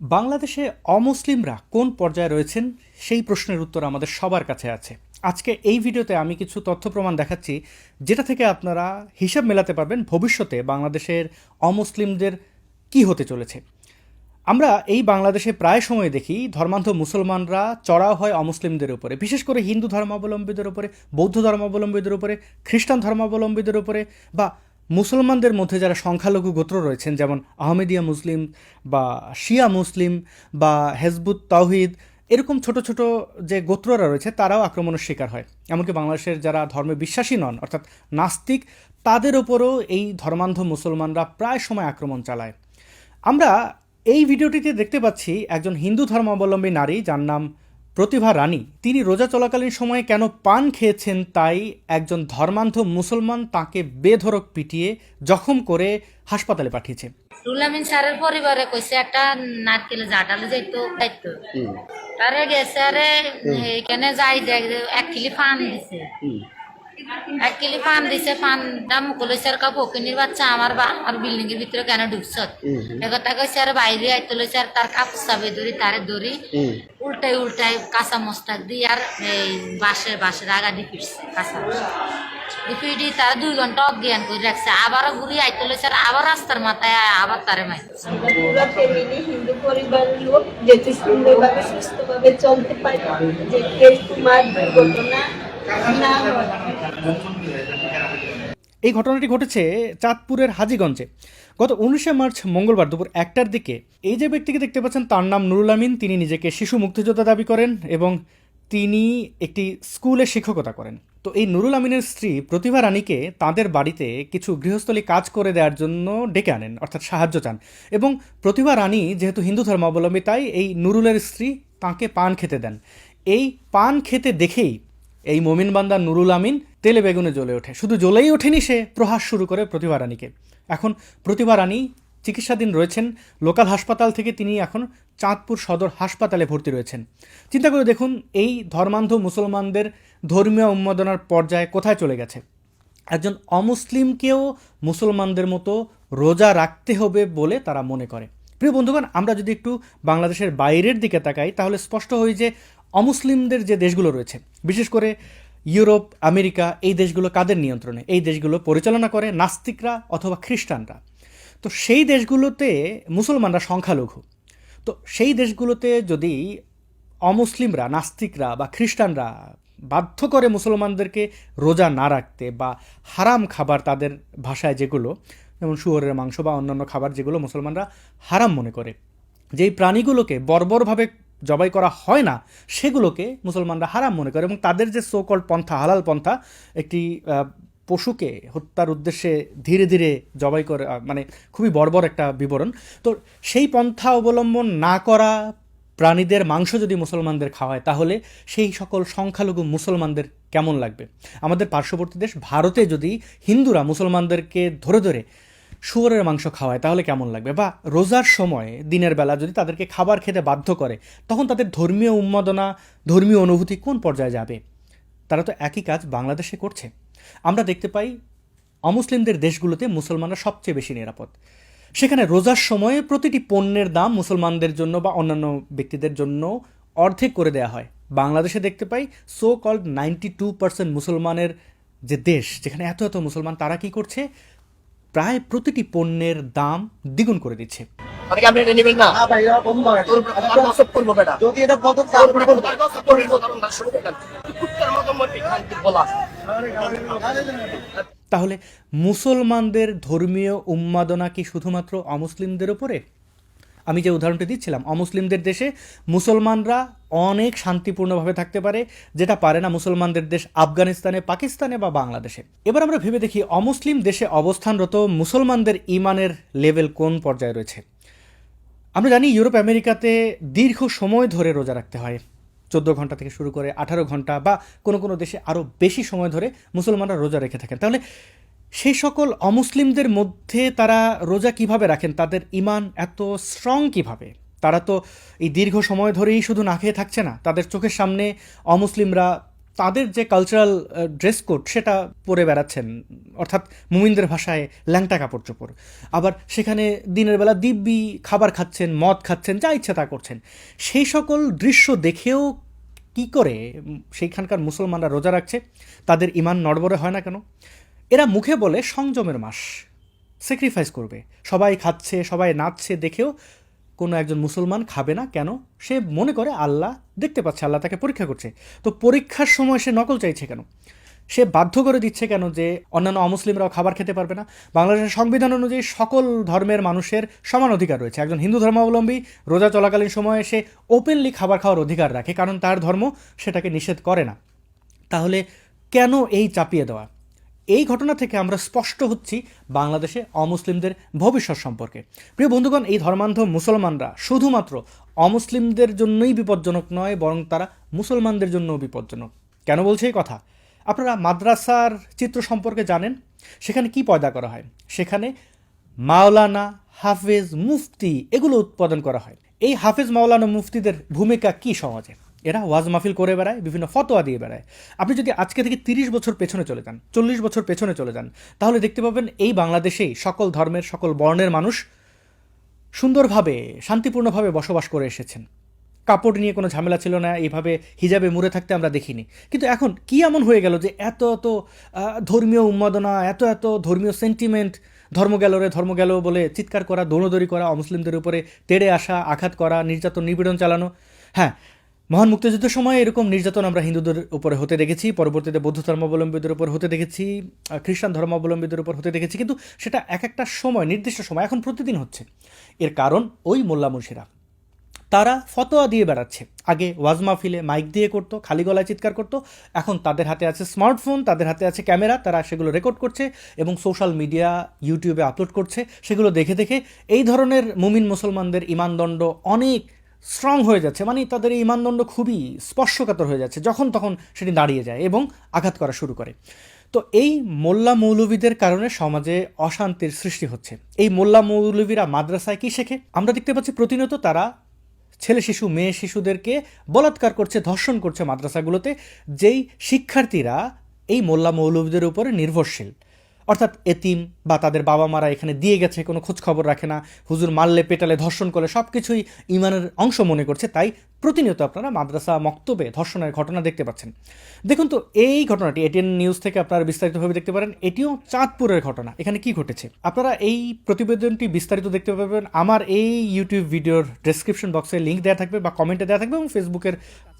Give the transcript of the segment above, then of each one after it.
বাংলাদেশে অমুসলিমরা কোন পর্যায়ে রয়েছেন? সেই প্রশ্নের উত্তর আমাদের সবার কাছে আছে। আজকে এই ভিডিওতে আমি কিছু তথ্য প্রমাণ দেখাচ্ছি, যেটা থেকে আপনারা হিসাব মেলাতে পারবেন ভবিষ্যতে বাংলাদেশের অমুসলিমদের কি হতে চলেছে। আমরা এই বাংলাদেশে প্রায় সময় দেখি ধর্মান্ধ মুসলমানরা চড়াও হয় অমুসলিমদের উপরে, বিশেষ করে হিন্দু ধর্মাবলম্বীদের উপরে, বৌদ্ধ ধর্মাবলম্বীদের উপরে, খ্রিস্টান ধর্মাবলম্বীদের উপরে বা মুসলমানদের মধ্যে যারা সংখ্যালঘু গোত্র রয়েছেন, যেমন আহমেদিয়া মুসলিম বা শিয়া মুসলিম বা হেজবুত তাওহিদ, এরকম ছোট ছোট যে গোত্ররা রয়েছে, তারাও আক্রমণের শিকার হয়। এমনকি বাংলাদেশের যারা ধর্মে বিশ্বাসী নন, অর্থাৎ নাস্তিক, তাদের ওপরও এই ধর্মান্ধ মুসলমানরা প্রায় সময় আক্রমণ চালায়। আমরা এই ভিডিওটিতে দেখতে পাচ্ছি একজন হিন্দু ধর্মাবলম্বী নারী, যার নাম প্রতিভা রানী তিনি রোজা চলাকালীন সময়ে কেন পান খেয়েছেন তাই একজন ধর্মান্ধ মুসলমান তাকে বেধরক পিটিয়ে জখম করে হাসপাতালে পাঠিয়েছে। রুলামিন স্যারের পরিবারে কইছে একটা নারকেলে জাটালে যাইতো যাইতো। তারে গেছে আরে এখানে যাই দেখ এক কিলি পান দিছে। এক কিলি পান দিছে পানটা মুকুল স্যার কা পকিনির বাচ্চা আমার বা আমার বিল্ডিং এর ভিতরে কেন ঢুকছ একথা কইছে আর বাইরে আইতো লইছে আর তার কাপ চাবে ধরি তারে ধরি উল্টাই উল্টাই কাঁচা মস্তাক দিয়ে আর এই বাসে বাসের আগা দিয়ে ফিরছে কাঁচা তার দুই ঘণ্টা অজ্ঞান করে রাখছে আবারও ঘুরি আইতে লইছে আর আবার রাস্তার মাথায় আবার তারে মাইছে পুরো ফ্যামিলি হিন্দু পরিবারের লোক যেহেতু সুন্দরভাবে সুস্থভাবে চলতে পারি যে কেউ তোমার দুর্ঘটনা এই ঘটনাটি ঘটেছে চাঁদপুরের হাজীগঞ্জে। গত উনিশে মার্চ মঙ্গলবার দুপুর একটার দিকে। এই যে ব্যক্তিকে দেখতে পাচ্ছেন, তার নাম নুরুল আমিন। তিনি নিজেকে শিশু মুক্তিযোদ্ধা দাবি করেন এবং তিনি একটি স্কুলে শিক্ষকতা করেন। তো এই নুরুল আমিনের স্ত্রী প্রতিভা রানীকে তাদের বাড়িতে কিছু গৃহস্থলী কাজ করে দেওয়ার জন্য ডেকে আনেন, অর্থাৎ সাহায্য চান। এবং প্রতিভা রানী যেহেতু হিন্দু ধর্মাবলম্বী, তাই এই নুরুলের স্ত্রী তাকে পান খেতে দেন। এই পান খেতে দেখেই এই মোমিন বান্দা নুরুল আমিন তেলে বেগুনে জ্বলে ওঠে। শুধু জ্বলেই ওঠেনি সে, প্রহাস শুরু করে প্রতিভা রানীকে। এখন প্রতিভা রানী চিকিৎসাধীন রয়েছেন, লোকাল হাসপাতাল থেকে তিনি এখন চাঁদপুর সদর হাসপাতালে ভর্তি রয়েছেন। চিন্তা করে দেখুন, এই ধর্মান্ধ মুসলমানদের ধর্মীয় উন্মাদনার পর্যায়ে কোথায় চলে গেছে? একজন অমুসলিমকেও মুসলমানদের মতো রোজা রাখতে হবে বলে তারা মনে করে। প্রিয় বন্ধুগণ, আমরা যদি একটু বাংলাদেশের বাইরের দিকে তাকাই, তাহলে স্পষ্ট হয় যে অমুসলিমদের যে দেশগুলো রয়েছে, বিশেষ করে ইউরোপ, আমেরিকা, এই দেশগুলো কাদের নিয়ন্ত্রণে? এই দেশগুলো পরিচালনা করে নাস্তিকরা অথবা খ্রিস্টানরা। তো সেই দেশগুলোতে মুসলমানরা সংখ্যালঘু। তো সেই দেশগুলোতে যদি অমুসলিমরা, নাস্তিকরা বা খ্রিস্টানরা বাধ্য করে মুসলমানদেরকে রোজা না রাখতে বা হারাম খাবার তাদের ভাষায় যেগুলো, যেমন শুয়োরের মাংস বা অন্যান্য খাবার যেগুলো মুসলমানরা হারাম মনে করে, যেই প্রাণীগুলোকে বর্বরভাবে জবাই করা হয় না, সেগুলোকে মুসলমানরা হারাম মনে করে এবং তাদের যে সোকল পন্থা, হালাল পন্থা, একটি পশুকে হত্যার উদ্দেশ্যে ধীরে ধীরে জবাই করে মানে খুবই বর্বর একটা বিবরণ। তো সেই পন্থা অবলম্বন না করা প্রাণীদের মাংস যদি মুসলমানদের খাওয়ায়, তাহলে সেই সকল সংখ্যালঘু মুসলমানদের কেমন লাগবে? আমাদের পার্শ্ববর্তী দেশ ভারতে যদি হিন্দুরা মুসলমানদেরকে ধরে ধরে শুয়োরের মাংস খাওয়ায়, তাহলে কেমন লাগবে? বা রোজার সময় দিনের বেলা যদি তাদেরকে খাবার খেতে বাধ্য করে, তখন তাদের ধর্মীয় উন্মাদনা, ধর্মীয় অনুভূতি কোন পর্যায়ে যাবে? তারা তো একই কাজ বাংলাদেশে করছে। আমরা দেখতে পাই, অমুসলিমদের দেশগুলোতে মুসলমানরা সবচেয়ে বেশি নিরাপদ। সেখানে রোজার সময়ে প্রতিটি পণ্যের দাম মুসলমানদের জন্য বা অন্যান্য ব্যক্তিদের জন্য অর্ধেক করে দেওয়া হয়। বাংলাদেশে দেখতে পাই so called ninety two percent মুসলমানের যে দেশ, যেখানে এত এত মুসলমান, তারা কি করছে? প্রায় প্রতিটি পণ্যের দাম দ্বিগুণ করে দিচ্ছে। মানে। তাহলে মুসলমানদের ধর্মীয় উন্মাদনা কি শুধুমাত্র অমুসলিমদের উপরে? আমি যে উদাহরণটি দিচ্ছিলাম, অমুসলিমদের দেশে মুসলমানরা অনেক শান্তিপূর্ণভাবে থাকতে পারে, যেটা পারে না মুসলমানদের দেশ আফগানিস্তানে, পাকিস্তানে বা বাংলাদেশে। এবার আমরা ভেবে দেখি অমুসলিম দেশে অবস্থানরত মুসলমানদের ইমানের লেভেল কোন পর্যায়ে রয়েছে। আমরা জানি ইউরোপ, আমেরিকাতে দীর্ঘ সময় ধরে রোজা রাখতে হয়। চোদ্দ ঘণ্টা থেকে শুরু করে আঠারো ঘণ্টা বা কোনো কোনো দেশে আরও বেশি সময় ধরে মুসলমানরা রোজা রেখে থাকেন। তাহলে সেই সকল অমুসলিমদের মধ্যে তারা রোজা কীভাবে রাখেন? তাদের ইমান এত স্ট্রং কীভাবে? তারা তো এই দীর্ঘ সময় ধরেই শুধু না খেয়ে থাকছে না। তাদের চোখের সামনে অমুসলিমরা তাদের যে কালচারাল ড্রেস কোড সেটা পরে বেড়াচ্ছেন। অর্থাৎ মুমিনদের ভাষায় ল্যাংটা কাপড় চোপড়। আবার সেখানে দিনের বেলা দিব্যি খাবার খাচ্ছেন, মদ খাচ্ছেন, যা ইচ্ছা তা করছেন। সেই সকল দৃশ্য দেখেও কি করে সেইখানকার মুসলমানরা রোজা রাখছে? তাদের ইমান নড়বড়ে হয় না কেন? এরা মুখে বলে সংযমের মাস। স্যাক্রিফাইস করবে। সবাই খাচ্ছে, সবাই নাচছে, দেখেও কোনো একজন মুসলমান খাবে না। কেন? সে মনে করে আল্লাহ দেখতে পাচ্ছে, আল্লাহ তাকে পরীক্ষা করছে। তো পরীক্ষার সময় সে নকল চাইছে কেন? সে বাধ্য করে দিচ্ছে কেন যে অন্যান্য অমুসলিমরাও খাবার খেতে পারবে না? বাংলাদেশের সংবিধান অনুযায়ী সকল ধর্মের মানুষের সমান অধিকার রয়েছে। একজন হিন্দু ধর্মাবলম্বী রোজা চলাকালীন সময়ে সে ওপেনলি খাবার খাওয়ার অধিকার রাখে, কারণ তার ধর্ম সেটাকে নিষেধ করে না। তাহলে কেন এই চাপিয়ে দেওয়া? এই ঘটনা থেকে আমরা স্পষ্ট হচ্ছি বাংলাদেশে অমুসলিমদের ভবিষ্যৎ সম্পর্কে। প্রিয় বন্ধুগণ, এই ধর্মান্ধ মুসলমানরা শুধুমাত্র অমুসলিমদের জন্যই বিপজ্জনক নয়, বরং তারা মুসলমানদের জন্যও বিপজ্জনক। কেন বলছে এই কথা? আপনারা মাদ্রাসার চিত্র সম্পর্কে জানেন, সেখানে কি পয়দা করা হয়? সেখানে মাওলানা হাফেজ মুফতি এগুলো উৎপাদন করা হয়। এই হাফেজ মাওলানা মুফতিদের ভূমিকা কি সমাজে? এরা ওয়াজ মাহফিল করে বেড়ায়, বিভিন্ন ফতোয়া দিয়ে বেড়ায়। আপনি যদি আজকে থেকে তিরিশ বছর পেছনে চলে যান, চল্লিশ বছর পেছনে চলে যান, তাহলে দেখতে পাবেন এই বাংলাদেশেই সকল ধর্মের, সকল বর্ণের মানুষ সুন্দরভাবে, শান্তিপূর্ণভাবে বসবাস করে এসেছেন। কাপড় নিয়ে কোনো ঝামেলা ছিল না, এইভাবে হিজাবে মুড়ে থাকতে আমরা দেখিনি। কিন্তু এখন কি এমন হয়ে গেল যে এত এত ধর্মীয় উন্মাদনা, এত এত ধর্মীয় সেন্টিমেন্ট ধর্ম গেল রে, ধর্ম গেল বলে চিৎকার করা, দৌড়দৌড়ি করা, অমুসলিমদের উপরে তেড়ে আসা, আঘাত করা, নির্যাতন, নিপীড়ন চালানো? হ্যাঁ মহান মুক্তিযুদ্ধের সময় এরকম নির্যাতন আমরা হিন্দুদের উপরে হতে দেখেছি, পরবর্তীতে বৌদ্ধ ধর্মাবলম্বীদের উপর হতে দেখেছি খ্রিস্টান ধর্মাবলম্বীদের উপর হতে দেখেছি, কিন্তু সেটা এক একটা সময়, নির্দিষ্ট সময়, এখন প্রতিদিন হচ্ছে। এর কারণ ওই মোল্লা মুন্সিরা। তারা ফতোয়া দিয়ে বেড়াচ্ছে। আগে ওয়াজ মাহফিলে মাইক দিয়ে করতো, খালি গলায় চিৎকার করতো, এখন তাদের হাতে আছে স্মার্টফোন, তাদের হাতে আছে ক্যামেরা, তারা সেগুলো রেকর্ড করছে এবং সোশ্যাল মিডিয়া, ইউটিউবে আপলোড করছে। সেগুলো দেখে দেখে এই ধরনের মুমিন মুসলমানদের ইমানদণ্ড অনেক স্ট্রং হয়ে যাচ্ছে মানে তাদের এই ইমানদণ্ড খুবই স্পর্শকাতর হয়ে যাচ্ছে, যখন তখন সেটি দাঁড়িয়ে যায় এবং আঘাত করা শুরু করে। তো এই মোল্লা মৌলবীদের কারণে সমাজে অশান্তির সৃষ্টি হচ্ছে। এই মোল্লা মৌলবীরা মাদ্রাসায় কি শেখে? আমরা দেখতে পাচ্ছি প্রতিনিয়ত তারা ছেলে শিশু, মেয়ে শিশুদেরকে বলাৎকার করছে, ধর্ষণ করছে মাদ্রাসাগুলোতে, যেই শিক্ষার্থীরা এই মোল্লা মৌলবীদের উপরে নির্ভরশীল। অর্থাৎ এতিম বা তাদের বাবা মারা এখানে দিয়ে গেছে, কোনো খোঁজ খবর রাখে না, হুজুর মারলে, পেটালে, ধর্ষণ করলে সব কিছুই ইমানের অংশ মনে করছে, তাই প্রতিনিয়ত আপনারা মাদ্রাসা মক্তবে ধর্ষণের ঘটনা দেখতে পাচ্ছেন। দেখুন তো, এই ঘটনাটি এটিএন নিউজ থেকে আপনারা বিস্তারিতভাবে দেখতে পারেন, এটিও চাঁদপুরের ঘটনা, এখানে কি ঘটেছে। আপনারা এই প্রতিবেদনটি বিস্তারিত দেখতে পাবেন, আমার এই ইউটিউব ভিডিওর ডেসক্রিপশন বক্সে লিঙ্ক দেওয়া থাকবে বা কমেন্টে দেওয়া থাকবে এবং ফেসবুকের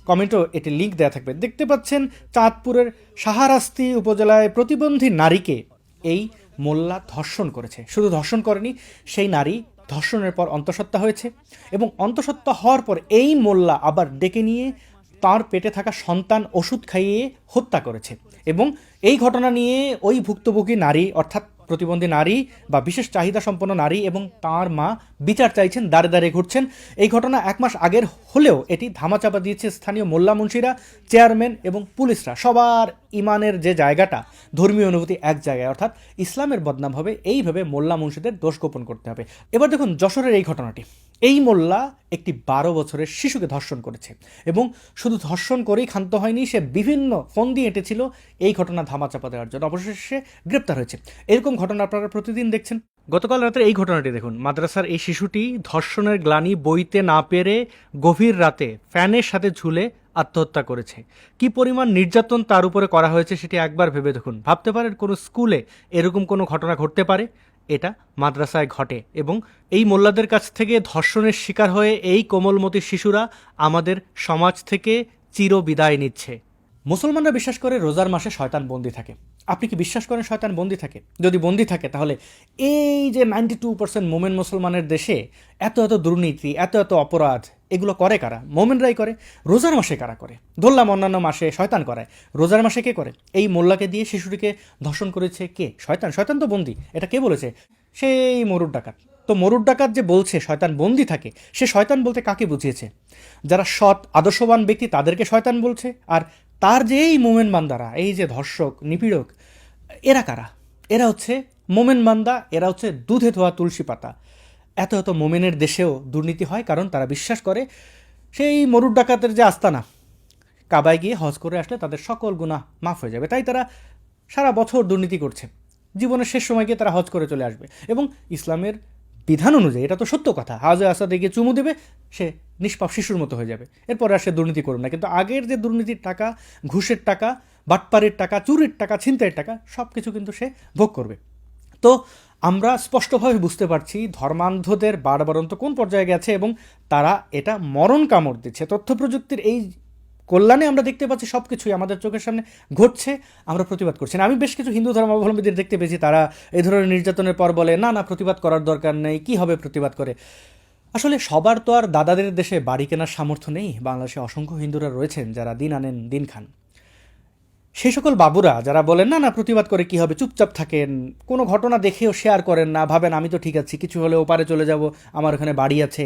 কমেন্টও এটি লিঙ্ক দেওয়া থাকবে। দেখতে পাচ্ছেন, চাঁদপুরের সাহারাস্তি উপজেলায় প্রতিবন্ধী নারীকে এই মোল্লা ধর্ষণ করেছে। শুধু ধর্ষণ করেনি, সেই নারী ধর্ষণের পর অন্তঃসত্ত্বা হয়েছে এবং অন্তঃসত্ত্বা হওয়ার পর এই মোল্লা আবার ডেকে নিয়ে তার পেটে থাকা সন্তান ওষুধ খাইয়ে হত্যা করেছে। এবং এই ঘটনা নিয়ে ওই ভুক্তভোগী নারী, অর্থাৎ প্রতিবন্ধী নারী বা বিশেষ চাহিদা সম্পন্ন নারী এবং তার মা বিচার চাইছেন দাঁড়ে দাঁড়িয়ে ঘুরছেন। এই ঘটনা এক মাস আগের হলেও এটি ধামাচাপা দিয়েছে স্থানীয় মোল্লা মুন্সিরা, চেয়ারম্যান এবং পুলিশরা। সবার ইমানের যে জায়গাটা, ধর্মীয় অনুভূতি এক জায়গায়, অর্থাৎ ইসলামের বদনাম হবে, এইভাবে মোল্লা মুন্সিদের দোষ গোপন করতে হবে। এবার দেখুন যশোরের এই ঘটনাটি। এই মোল্লা একটি বারো বছরের শিশুকে ধর্ষণ করেছে এবং শুধু ধর্ষণ করেই ক্ষান্ত হয়নি, সে বিভিন্ন ফোন দিয়ে এঁটেছিল এই ঘটনা ধামাচাপা দেওয়ার জন্য। অবশেষে গ্রেপ্তার হয়েছে। এরকম ঘটনা আপনারা প্রতিদিন দেখছেন। গতকাল রাতের এই ঘটনাটি দেখুন। মাদ্রাসার এই শিশুটি ধর্ষণের গ্লানি বইতে না পেরে গভীর রাতে ফ্যানের সাথে ঝুলে আত্মহত্যা করেছে। কি পরিমাণ নির্যাতন তার উপরে করা হয়েছে সেটি একবার ভেবে দেখুন। ভাবতে পারেন কোনো স্কুলে এরকম কোনো ঘটনা ঘটতে পারে? এটা মাদ্রাসায় ঘটে এবং এই মোল্লাদের কাছ থেকে ধর্ষণের শিকার হয়ে এই কোমলমতি শিশুরা আমাদের সমাজ থেকে চির বিদায় নিচ্ছে। মুসলমানরা বিশ্বাস করে রোজার মাসে শয়তান বন্দী থাকে। আপনি কি বিশ্বাস করেন শয়তান বন্দি থাকে? যদি বন্দি থাকে, তাহলে এই যে নাইনটি টু পার্সেন্ট মোমেন মুসলমানের দেশে এত এত দুর্নীতি, এত এত অপরাধ, এগুলো করে কারা? মোমেনরাই করে। রোজার মাসে কারা করে? ধরলাম অন্যান্য মাসে শয়তান করায় রোজার মাসে কে করে? এই মোল্লাকে দিয়ে শিশুটিকে ধর্ষণ করেছে কে? শয়তান। শয়তান তো বন্দি। এটা কে বলেছে? সেই মরুর ডাকাত। তো মরুর ডাকাত যে বলছে শয়তান বন্দি থাকে, সে শয়তান বলতে কাকে বুঝিয়েছে? যারা সৎ, আদর্শবান ব্যক্তি তাদেরকে শয়তান বলছে, আর তার যে এই মোমেন বান্দারা, এই যে ধর্ষক, নিপীড়ক, এরা কারা? এরা হচ্ছে মোমেন বান্দা, এরা হচ্ছে দুধে ধোয়া তুলসী পাতা। এত এত মোমেনের দেশেও দুর্নীতি হয়, কারণ তারা বিশ্বাস করে সেই মরুর ডাকাতের যে আস্তানা, কাবায় গিয়ে হজ করে আসলে তাদের সকল গুণা মাফ হয়ে যাবে। তাই তারা সারা বছর দুর্নীতি করছে। জীবনের শেষ সময় গিয়ে তারা হজ করে চলে আসবে। এবং ইসলামের বিধান অনুযায়ী, এটা তো সত্য কথা হাজে আসাদে গিয়ে চুমু দেবে, সে নিষ্পাপ শিশুর মতো হয়ে যাবে। এরপরে আর সে দুর্নীতি করবে না, কিন্তু আগের যে দুর্নীতির টাকা, ঘুষের টাকা বাটপাড়ির টাকা, চুরির টাকা, ছিনতাইয়ের টাকা সব কিছু কিন্তু সে ভোগ করবে। তো আমরা স্পষ্টভাবে বুঝতে পারছি, ধর্মান্ধদের বাড়বাড়ন্ত কোন পর্যায়ে গেছে এবং তারা এটা মরণ কামড় দিচ্ছে। তথ্য প্রযুক্তির এই কল্যাণে আমরা দেখতে পাচ্ছি সব কিছুই আমাদের চোখের সামনে ঘটছে, আমরা প্রতিবাদ করছি। না, আমি বেশ কিছু হিন্দু ধর্মাবলম্বীদের দেখতে পেয়েছি, তারা এই ধরনের নির্যাতনের পর বলে, না না, প্রতিবাদ করার দরকার নেই, কি হবে প্রতিবাদ করে? আসলে সবার তো আর দাদাদের দেশে বাড়ি কেনার সামর্থ্য নেই, বাংলাদেশে অসংখ্য হিন্দুরা রয়েছেন যারা দিন আনেন, দিন খান। সেই সকল বাবুরা যারা বলেন, না না, প্রতিবাদ করে কি হবে, চুপচাপ থাকেন, কোনো ঘটনা দেখেও শেয়ার করেন না, ভাবেন, আমি তো ঠিক আছি, কিছু হলে ওপারে চলে যাব, আমার ওখানে বাড়ি আছে।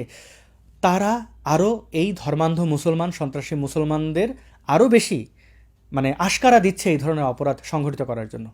তারা আরও এই ধর্মান্ধ মুসলমান, সন্ত্রাসী মুসলমানদের আরও বেশি মানে আশকারা দিচ্ছে এই ধরনের অপরাধ সংঘটিত করার জন্য।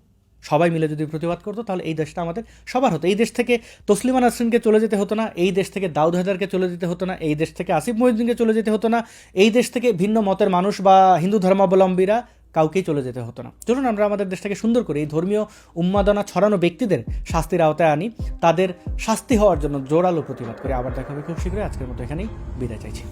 সবাই মিলে যদি প্রতিবাদ করতো, তাহলে এই দেশটা আমাদের সবার হতো। এই দেশ থেকে তসলিমা নাসরিনকে চলে যেতে হতো না, এই দেশ থেকে দাউদ হায়দারকে চলে যেতে হতো না, এই দেশ থেকে আসিফ মহিউদ্দিনকে চলে যেতে হতো না, এই দেশ থেকে ভিন্ন মতের মানুষ বা হিন্দু ধর্মাবলম্বীরা কাউকেই চলে যেতে হতো না। চলুন আমরা আমাদের দেশটাকে সুন্দর করে। এই ধর্মীয় উন্মাদনা ছড়ানো ব্যক্তিদের শাস্তির আওতায় আনি, তাদের শাস্তি হওয়ার জন্য জোরালো প্রতিবাদ করে। আবার দেখা হবে খুব শীঘ্রই। আজকের মতো এখানেই বিদায় চাইছি।